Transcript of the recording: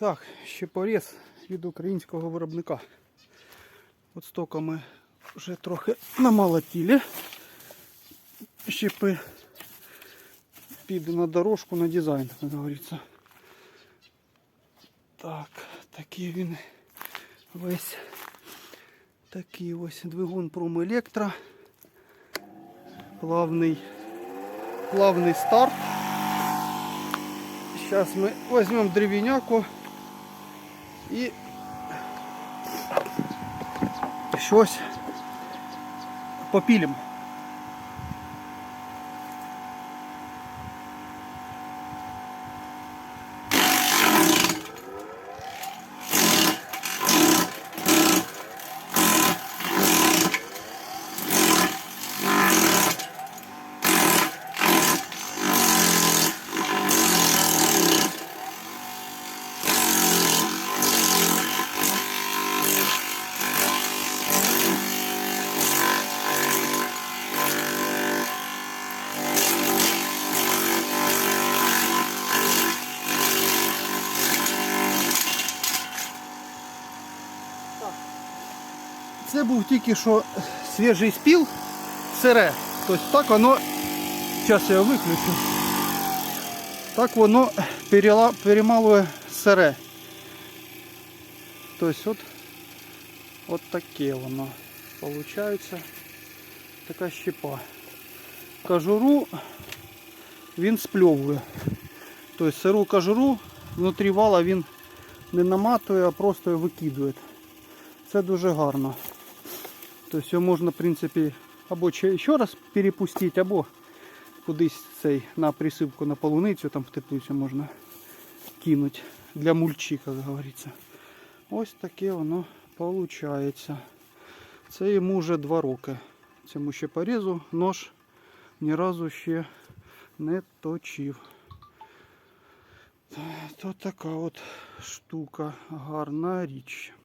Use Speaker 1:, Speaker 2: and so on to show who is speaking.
Speaker 1: Так, ще поріз від українського виробника. От стільки ми вже трохи намолотили. Щепи піде на дорожку, на дизайн, як говориться. Так, такий він весь. Такий ось двигун Промелектро. Плавний, плавний старт. Сейчас мы возьмем древеняку и щось попилим. Це був тільки що свіжий спіл, сире. Тобто так воно, зараз я виключу, так воно перемалує сире. Тобто от, от таке воно виходить. Така щепа. Кожуру він спльовує. Тобто сиру кожуру внутрі вала він не наматує, а просто викидує. Це дуже гарно. Тобто його можна, в принципі, або ще раз перепустити, або кудись цей на присипку на полуницю, там в теплицю можна кинути для мульчі, як говориться. Ось таке воно виходить. Це йому вже два роки. Цьому ще порізу нож ні разу ще не точив. То така от штука, гарна річ.